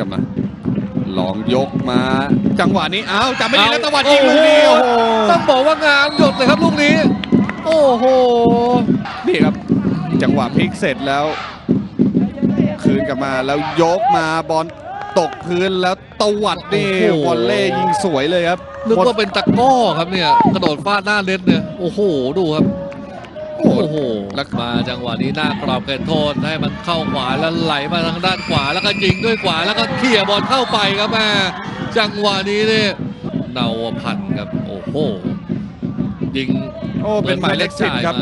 กลับมาลองยกมา จังหวะนี้อ้าวจับไม่ดีแล้วจังหวะยิงลูกนี้โอ้โอ้โหโหต้องบอกว่างานหยดเลยครับลูกนี้ โอ้โหนี่ครับจังหวะพลิกเสร็จแล้ว คืนกลับมาแล้วยกมาบอลตกพื้นแล้วตวัดนี่โอ้โหวอลเล่ยิงสวยเลยครับนึกว่าเป็นตะกร้อครับเนี่ยกระโดดฟาดหน้าเน็ตเนี่ยโอ้โหดูครับ โอ้โหโอ้โหแล้วมาจังหวะนี้หน้ากรอบเกินโทษให้มันเข้าขวาแล้วไหลมาทางด้านขวาแล้วก็ยิงด้วยขวาแล้วก็เขี่ยบอลเข้าไปครับแม่จังหวะนี้เนี่ยเนาพันธ์ครับโอ้โหยิงโอ้เป็นหมายเลขสิบครับ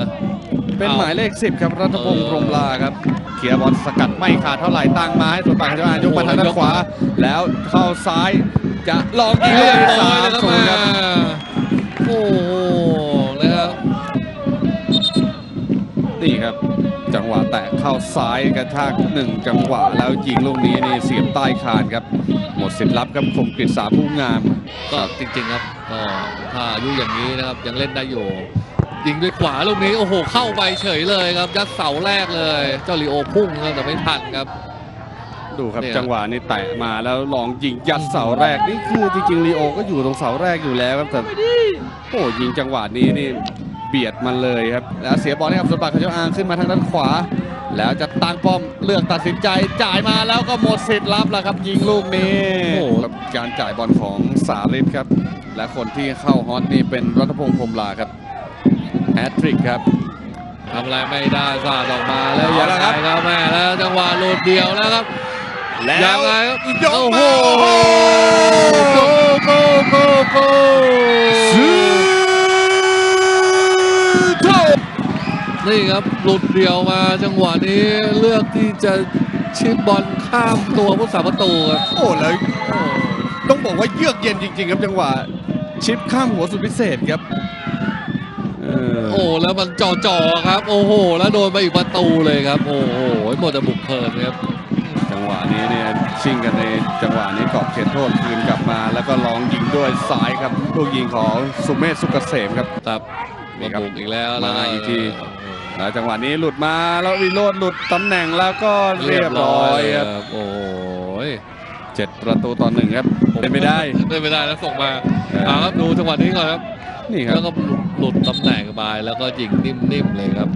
เป็นหมายเลขสิบครับรัฐพงศ์พรหมลาครับเขียร์บอลสกัดไม่ขาดเท่าไหร่ตั้งมาให้ส่วนปากขจารยกมาทางด้านขวา แล้วเข้าซ้ายจะลองยิงเรียบลูกร้อยสาเลยมครับศูนแม่ย์ครับ เข้าซ้ายกระชากหนึ่งจังหวะ แล้วยิงลูกนี้นี่เสียบใต้คานครับ หมดสิทธิ์รับครับคมกฤษสาผู้งาม ก็จริงๆครับก็ถ้าอายุอย่างนี้นะครับยังเล่นได้อยู่ยิงด้วยขวาลูกนี้โอ้โหเข้าไปเฉยเลยครับยัดเสาแรกเลย เจ้าลีโอพุ่งครับแต่ไม่ทันครับดูครับเนี่ยจังหวะนี้แตะมาแล้วลองยิงยัดเสาแรกนี่คือจริงๆลีโอก็อยู่ตรงเสาแรกอยู่แล้วครับแต่โอ้ยิงจังหวะนี้นี่เบียดมันเลยครับ แล้วเสียบอลให้กับสมบัติเขาเจ้าอางขึ้นมาทางด้านขวา แล้วจะตั้งป้อมเลือกตัดสินใจจ่ายมาแล้วก็หมดสิทธิ์รับแล้วครับ ยิงลูกนี้โอ้โหครับการจ่ายบอลของสาลิศครับ และคนที่เข้าฮอตนี่เป็นรัฐพงศ์พรหมลาครับแฮตทริกครับทำอะไรไม่ได้สาดออกมาแล้วเอายังละไงครับครับแม่แล้วจังหวะหลุดเดียวแล้วครับแล้ยัวงไงครับยกโอ้มาโหโอ้โหโกโกโก นี่ครับหลุดเดียวมาจังหวะนี้เลือกที่จะชิปบอลข้ามตัวผู้สาประตูครับโอ้แล้วต้องบอกว่าเยือกเย็นจริง ๆ ครับจังหวะชิปข้ามหัวสุดพิเศษครับเออโอ้แล้วมันจ่อจ่อๆครับ โอ้โห แล้วโดนไปอีกประตูเลยครับ โอ้โหหมดแต่บุกเพลินครับ จังหวะนี้เนี่ยชิงกันในจังหวะนี้กรอบเขตโทษคืนกลับมา แล้วก็ลองยิงด้วยซ้ายครับลูกยิงของสุเมธสุกเกษมครับครับนี่มาครับบุกอีกแล้วมาอีกที แล้วจังหวะนี้หลุดมาแล้ววิโรดหลุดตำแหน่งแล้วก็เรียบร้อยครับบโอ้ยเจ็ดประตูต่อหนึ่งครับเป็นไม่ได้เป็นไม่ได้แล้วส่งมาเออเอาครับดูจังหวะนี้ก่อนครับนี่ครัแล้บวก็หลุดตำแหน่งไปแล้วก็ยิงนิ่มๆเลยครับ